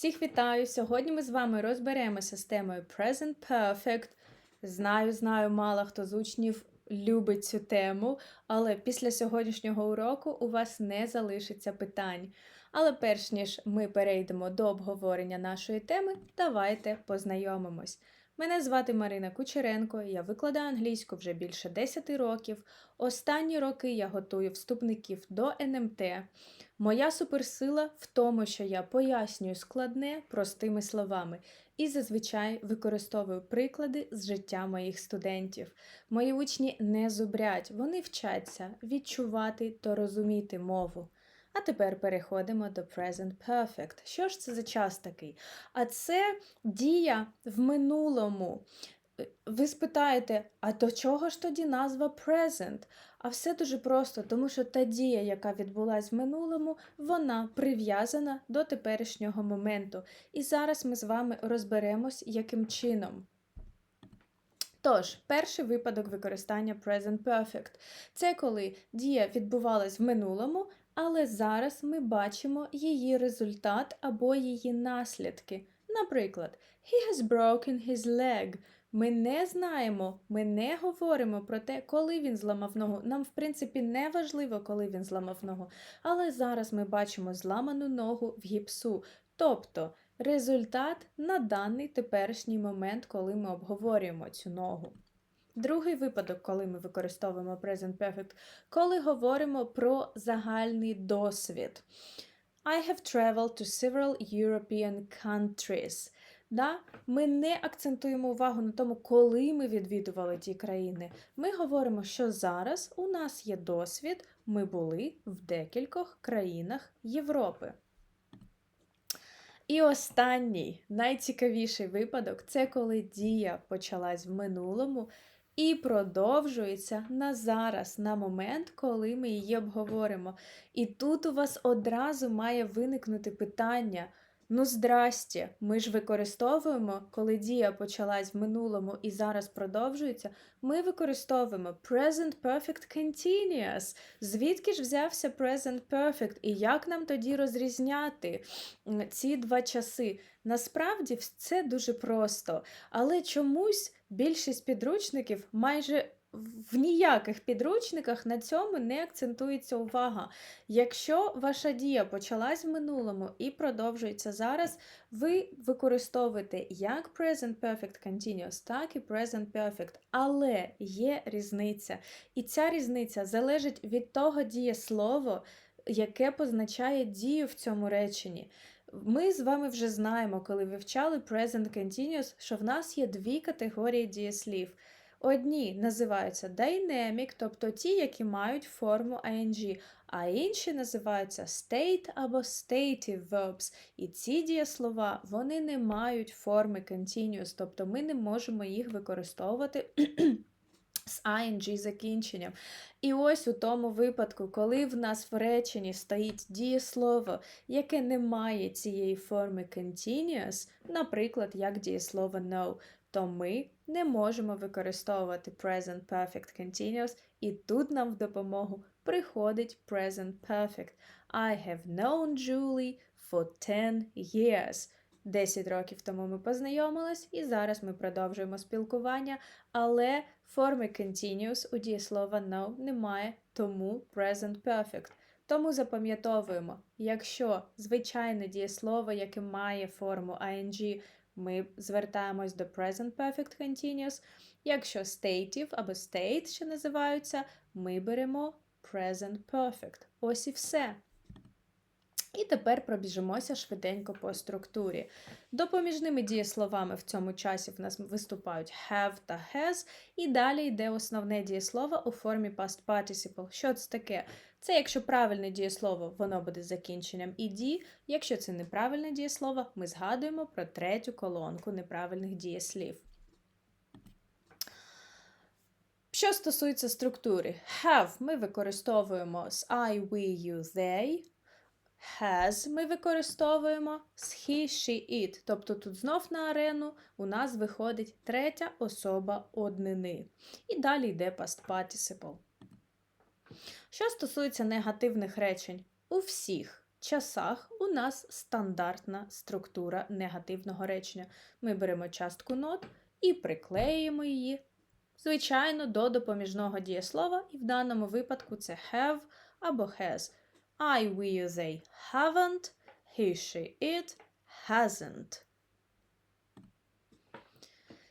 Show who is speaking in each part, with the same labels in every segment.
Speaker 1: Всіх вітаю! Сьогодні ми з вами розберемося з темою Present Perfect. Знаю, знаю, мало хто з учнів любить цю тему, але після сьогоднішнього уроку у вас не залишиться питань. Але перш ніж ми перейдемо до обговорення нашої теми, давайте познайомимось. Мене звати Марина Кучеренко, я викладаю англійську вже більше 10 років. Останні роки я готую вступників до НМТ. Моя суперсила в тому, що я пояснюю складне простими словами і зазвичай використовую приклади з життя моїх студентів. Мої учні не зубрять, вони вчаться відчувати та розуміти мову. А тепер переходимо до Present Perfect. Що ж це за час такий? А це дія в минулому. Е, Ви спитаєте, а до чого ж тоді назва Present? А все дуже просто, тому що та дія, яка відбулась в минулому, вона прив'язана до теперішнього моменту. І зараз ми з вами розберемось, яким чином. Тож, перший випадок використання Present Perfect це коли дія відбувалась в минулому, але зараз ми бачимо її результат або її наслідки. Наприклад, He has broken his leg. Ми не знаємо, ми не говоримо про те, коли він зламав ногу. Нам, в принципі, не важливо, коли він зламав ногу. Але зараз ми бачимо зламану ногу в гіпсу. Тобто результат на даний теперішній момент, коли ми обговорюємо цю ногу. Другий випадок, коли ми використовуємо Present Perfect, коли говоримо про загальний досвід. I have traveled to several European countries. Да? Ми не акцентуємо увагу на тому, коли ми відвідували ті країни. Ми говоримо, що зараз у нас є досвід, ми були в декількох країнах Європи. І останній найцікавіший випадок це коли дія почалась в минулому і продовжується на зараз, на момент, коли ми її обговоримо. І тут у вас одразу має виникнути питання. Ну, здрасте, ми ж використовуємо, коли дія почалась в минулому і зараз продовжується, ми використовуємо Present Perfect Continuous. Звідки ж взявся Present Perfect? І як нам тоді розрізняти ці два часи? Насправді це дуже просто, але чомусь більшість підручників майже в ніяких підручниках на цьому не акцентується увага. Якщо ваша дія почалась в минулому і продовжується зараз, ви використовуєте як Present Perfect Continuous, так і Present Perfect. Але є різниця. І ця різниця залежить від того дієслова, яке позначає дію в цьому реченні. Ми з вами вже знаємо, коли вивчали Present Continuous, що в нас є дві категорії дієслів. Одні називаються dynamic, тобто ті, які мають форму ing, а інші називаються state або stative verbs. І ці дієслова вони не мають форми continuous, тобто ми не можемо їх використовувати. З ing закінченням. І ось у тому випадку, коли в нас в реченні стоїть дієслово, яке не має цієї форми continuous, наприклад, як дієслово know, то ми не можемо використовувати Present Perfect Continuous, і тут нам в допомогу приходить Present Perfect. I have known Julie for 10 years. 10 років тому ми познайомились, і зараз ми продовжуємо спілкування, але форми continuous у дієслова know немає, тому present perfect. Тому запам'ятовуємо, якщо звичайне дієслово, яке має форму ing, ми звертаємось до present perfect continuous. Якщо stative або state ще називаються, ми беремо present perfect. Ось і все. І тепер пробіжимося швиденько по структурі. Допоміжними дієсловами в цьому часі в нас виступають have та has, і далі йде основне дієслово у формі past participle. Що це таке? Це якщо правильне дієслово, воно буде з закінченням ed. Якщо це неправильне дієслово, ми згадуємо про третю колонку неправильних дієслів. Що стосується структури, have ми використовуємо з I, we, you, they. Has ми використовуємо з he, she, it. Тобто тут знов на арену у нас виходить третя особа однини. І далі йде past participle. Що стосується негативних речень, у всіх часах у нас стандартна структура негативного речення. Ми беремо частку not і приклеюємо її, звичайно, до допоміжного дієслова, і в даному випадку це have або has. I, we, they haven't, he, she, it hasn't.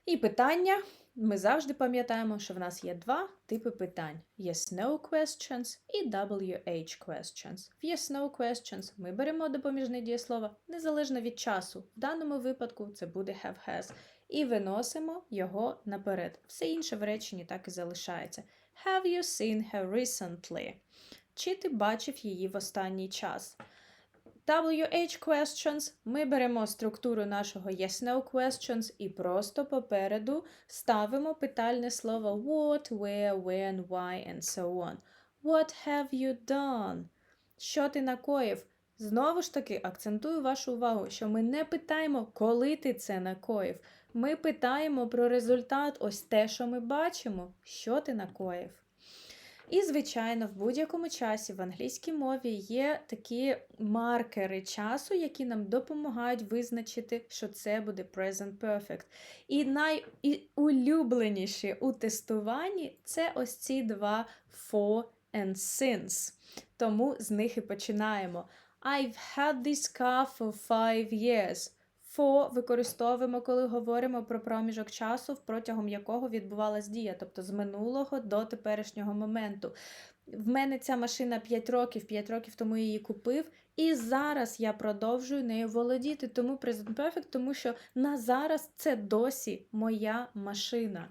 Speaker 1: І питання. Ми завжди пам'ятаємо, що в нас є два типи питань: yes-no questions і WH questions. В yes-no questions ми беремо допоміжне дієслово незалежно від часу. В даному випадку це буде have-has. І виносимо його наперед. Все інше в реченні так і залишається. Have you seen her recently? Чи ти бачив її в останній час? WH questions ми беремо структуру нашого yes-no questions і просто попереду ставимо питальне слово what, where, when, why and so on. What have you done? Що ти накоїв? Знову ж таки, акцентую вашу увагу, що ми не питаємо, коли ти це накоїв. Ми питаємо про результат, ось те, що ми бачимо, що ти накоїв. І, звичайно, в будь-якому часі в англійській мові є такі маркери часу, які нам допомагають визначити, що це буде present perfect. І найулюбленіші у тестуванні це ось ці два for and since. Тому з них і починаємо. I've had this car for five years. For використовуємо, коли говоримо про проміжок часу, протягом якого відбувалась дія, тобто з минулого до теперішнього моменту. В мене ця машина 5 років, 5 років тому я її купив, і зараз я продовжую нею володіти. Тому Present Perfect, тому що на зараз це досі моя машина.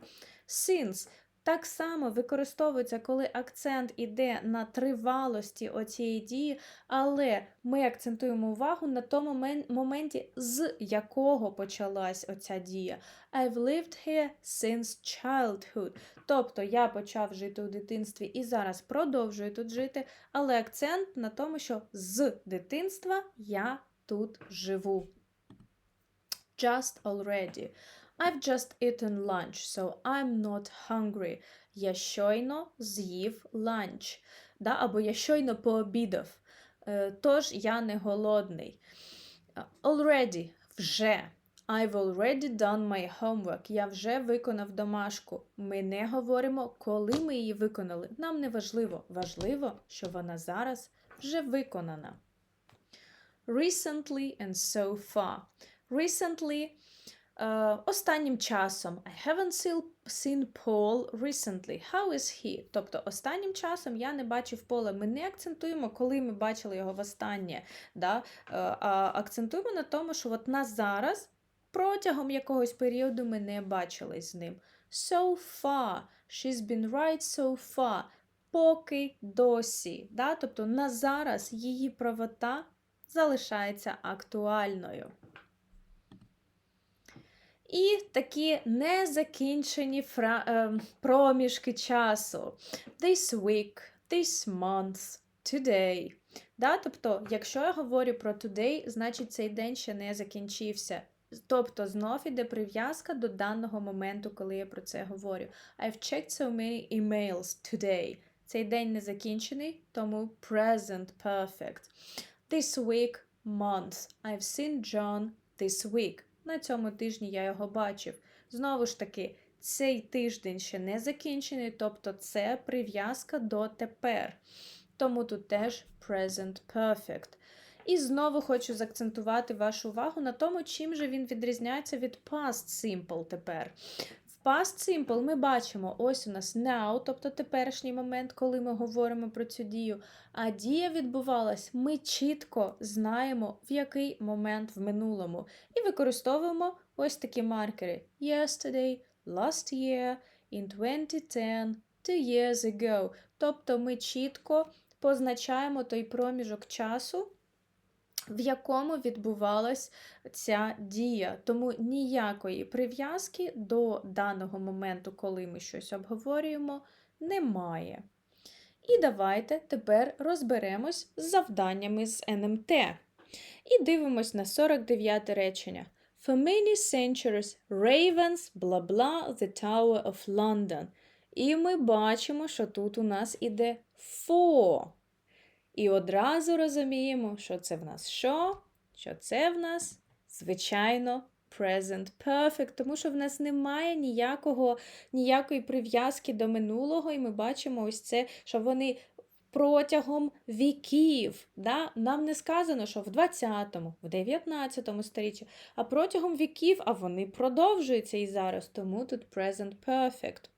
Speaker 1: Since так само використовується, коли акцент іде на тривалості оцієї дії, але ми акцентуємо увагу на тому моменті, з якого почалась оця дія. I've lived here since childhood. Тобто я почав жити у дитинстві і зараз продовжую тут жити, але акцент на тому, що з дитинства я тут живу. Just already. I've just eaten lunch, so I'm not hungry. Я щойно з'їв ланч. Да? Або я щойно пообідав. Е, тож я не голодний. Already вже. I've already done my homework. Я вже виконав домашку. Ми не говоримо, коли ми її виконали. Нам не важливо. Важливо, що вона зараз вже виконана. Recently and so far. Recently останнім часом I haven't seen Paul recently. How is he? Тобто, останнім часом я не бачив Пола. Ми не акцентуємо, коли ми бачили його востаннє. Да? Uh, а акцентуємо на тому, що от на зараз протягом якогось періоду ми не бачились з ним. So far. She's been right so far. Поки досі. Да? Тобто на зараз її правота залишається актуальною. І такі незакінчені фра... е, проміжки часу. This week, this month, today. Да? Тобто, якщо я говорю про today, значить цей день ще не закінчився. Тобто знов іде прив'язка до даного моменту, коли я про це говорю. I've checked so many emails today. Цей день не закінчений, тому present perfect. This week, month. I've seen John this week. На цьому тижні я його бачив. Знову ж таки, цей тиждень ще не закінчений, тобто це прив'язка до тепер. Тому тут теж present perfect. І знову хочу заакцентувати вашу увагу на тому, чим же він відрізняється від past simple тепер. Past simple ми бачимо, ось у нас now, тобто теперішній момент, коли ми говоримо про цю дію. А дія відбувалась, ми чітко знаємо, в який момент в минулому. І використовуємо ось такі маркери: yesterday, last year, in 2010, two years ago. Тобто ми чітко позначаємо той проміжок часу в якому відбувалась ця дія. Тому ніякої прив'язки до даного моменту, коли ми щось обговорюємо, немає. І давайте тепер розберемось з завданнями з НМТ. І дивимось на 49 речення. For many centuries, ravens, bla bla, the Tower of London. І ми бачимо, що тут у нас іде for. І одразу розуміємо, що це в нас що? Що це в нас, звичайно, present perfect, тому що в нас немає ніякого, ніякої прив'язки до минулого, і ми бачимо ось це, що вони протягом віків. Да? Нам не сказано, що в 20-му, в 19 сторіччі, а протягом віків, а вони продовжуються і зараз, тому тут present perfect.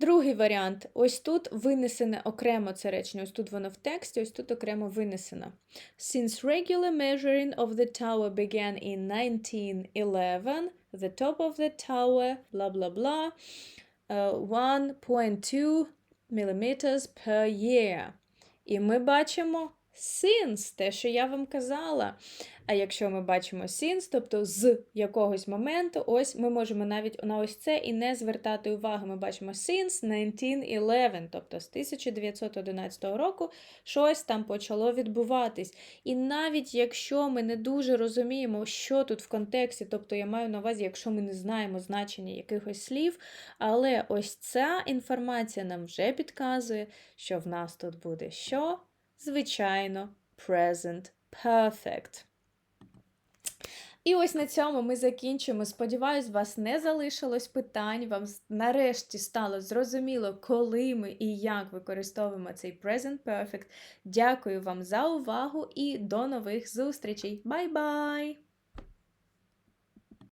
Speaker 1: Другий варіант. Ось тут винесене окремо це речення. Ось тут воно в тексті, ось тут окремо винесено. Since regular measuring of the tower began in 1911, the top of the tower, blah blah blah, uh, 1.2 millimeters per year. І ми бачимо since, те, що я вам казала. А якщо ми бачимо since, тобто з якогось моменту, ось ми можемо навіть на ось це і не звертати увагу. Ми бачимо since 1911, тобто з 1911 року щось там почало відбуватись. І навіть якщо ми не дуже розуміємо, що тут в контексті, тобто я маю на увазі, якщо ми не знаємо значення якихось слів, але ось ця інформація нам вже підказує, що в нас тут буде що? Звичайно, present perfect. І ось на цьому ми закінчимо. Сподіваюсь, вас не залишилось питань. Вам нарешті стало зрозуміло, коли ми і як використовуємо цей Present Perfect. Дякую вам за увагу і до нових зустрічей. Бай-бай!